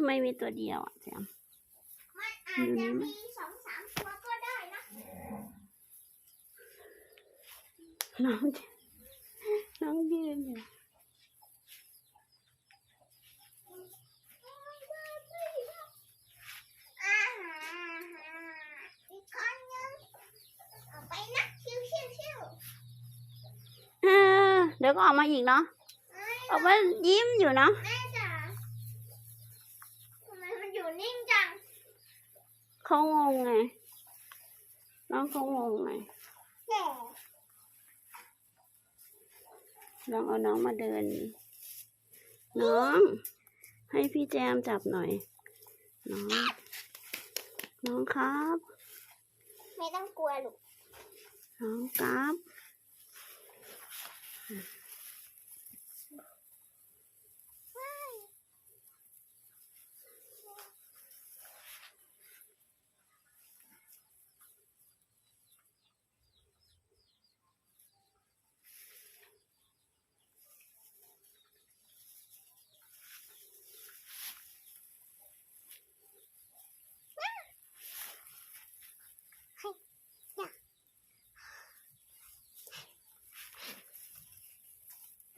ทำไมมีตัวเดียวอะแจมมันอาจจะมีสองสามตัวก็ได้นะน้องน้องยืนอยู่อ่าฮะอีกคนนึงเอาไปนะชิวชิวชิวเออเดี๋ยวก็ออกมาอีกเนาะเอ้ยออกมายิ้มอยู่เนาะ แม่จ๋าทำไมมันอยู่นิ่งจัง เขางงไง น้องเขางงไงแก่ลองเอาน้องมาเดิน น้อง ให้พี่แจมจับหน่อย น้อง น้องครับ ไม่ต้องกลัวลูกน้องครับ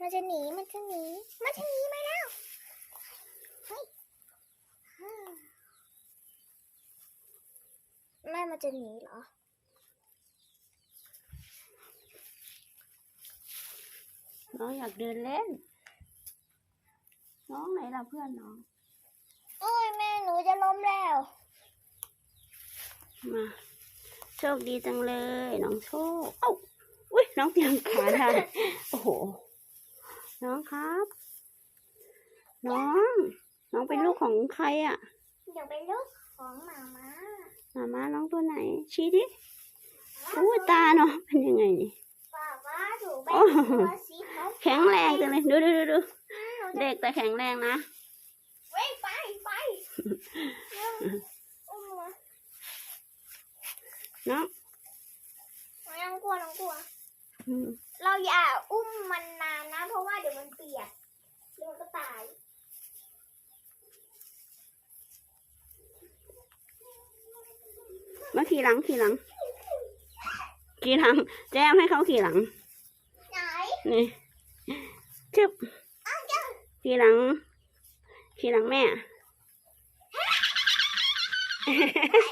มัน จะหนี มันจะหนี มันจะหนีมาแล้วเฮ้ยฮ่าแม่มันจะหนีเหรอน้องอยากเดินเล่น น้องไหนล่ะเพื่อนน้องโอ้ยแม่หนูจะล้มแล้ว มา โชคดีจังเลย น้องโชค เอ้า อุ้ยน้องเตรียมขาได้ โอ้โห น้องครับ น้อง น้องเป็นลูกของใครอะเดี๋ยวเป็นลูกของหมาม่าหมามาน้องตัวไหน ชี้ดิอู้ตาน้องเป็นยังไงนี่ป้าว่าหนูเป็นโอ้ตัวสีขาวแข็งแรงจังเลยดูดูดูดูหนูจะเด็กแต่แข็งแรงนะเว้ยไปไปเร็วอุ้มมาน้อง น้องกลัวน้องกลัว อืม เราอย่าอุ้มมันนานนะ เพราะว่าเดี๋ยวมันเปียกเดี๋ยวมันก็ตาย มา ขี่หลังขี่หลัง ขี่หลัง แจมให้เขาขี่หลังไหนนี่จึบขี่หลัง ขี่หลังแม่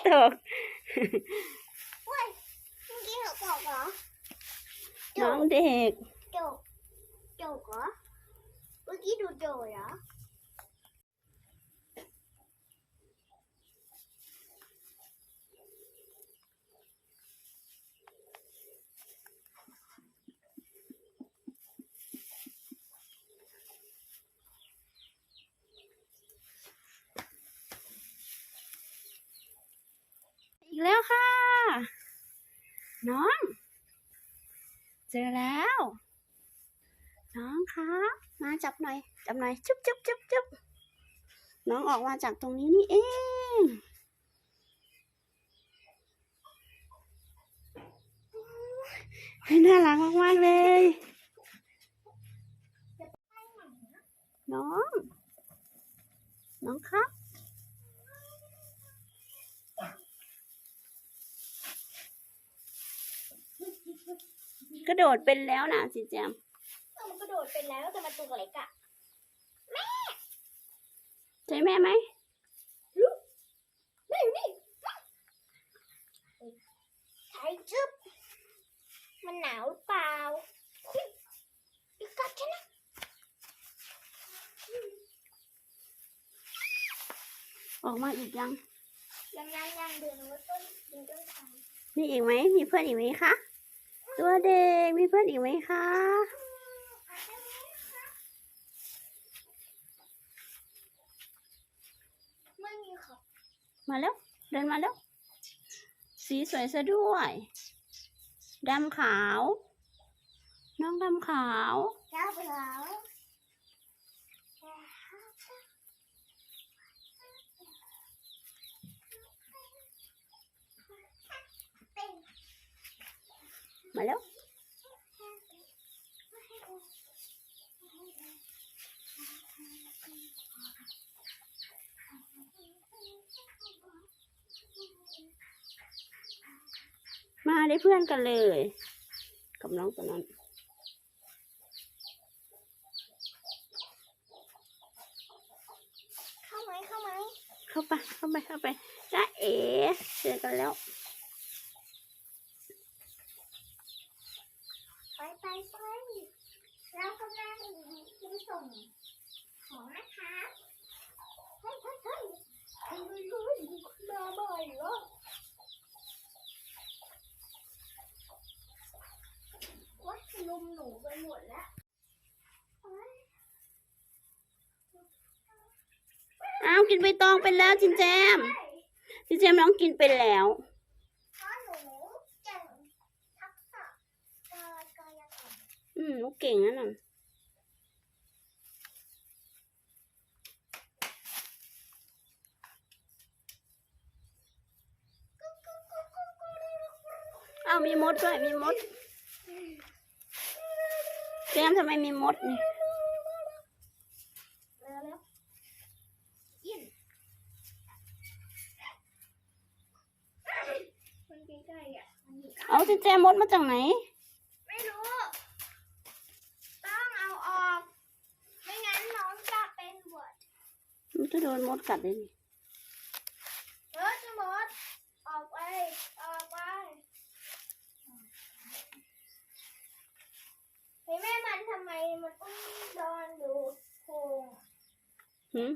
ตกเว้ยเมื่อกี้เขาบอกเหรอน้องเด็กโจกโจกเหรอเมื่อกี้ดูโจกเหรออีกแล้วค่ะ น้อง เจอแล้ว น้องคะมาจับหน่อย จับหน่อย จุ๊บจุ๊บจุ๊บจุ๊บน้องออกมาจากตรงนี้นี่เองเฮ้ยน่ารักมากๆเลย น้อง น้องครับ กระโดดเป็นแล้วนะสิแจมเออมันกระโดดเป็นแล้วแต่มันตัวเล็กอะใช่แม่ไหมนี่นี่ใช้จุ๊บมันหนาวหรือเปล่าเฮ้ยอีกกัดฉันนะออกมาอีกยังยังยังยังเดือนว่าต้นเดือนต้นทางมีอีกไหมมีเพื่อนอีกไหมคะ ตัวเด็กมีเพื่อนอีกไหมคะ ไม่มีค่ะมาแล้ว เดินมาแล้ว สีสวยซะด้วยดำขาว น้องดำขาวเจ้าเปล่า มาแล้วมาได้เพื่อนกันเลย กับน้องตัวนั้นเข้าไหมเข้าไหมเข้าไปเข้าไปเข้าไปจ้าเอ๋เจอกันแล้ว ไปไปไปเรากำลังไปส่งของนะคะเฮ้ยเฮ้ยเฮ้ยเฮ้ยเฮ้ยเฮ้ยมาบ่อยเหรอวัดลุมหนูไปหมดแล้วอ้าวกินใบตองไปแล้วจินแจมจินแจมน้องกินไปแล้ว เพราะหนูเก่งทักษะกายกายกรร มอืมลูกเก่งนะน่ะอ้าวมีมดด้วยมีมดเจมทำไมมีมดนี่เร็วเร็วยินมันใกล้ๆอะมันอยู่เอาจินแจมมดมาจากไหน ไม่รู้ ต้องเอาออก ไม่งั้นน้องจะเป็นหวัด มัน จะโดนมดกัดเลยนี่เฮ้ยจะมดออกไปออกไปเห็นแม่มันทำไมมันต้องโดนดูโคงหืม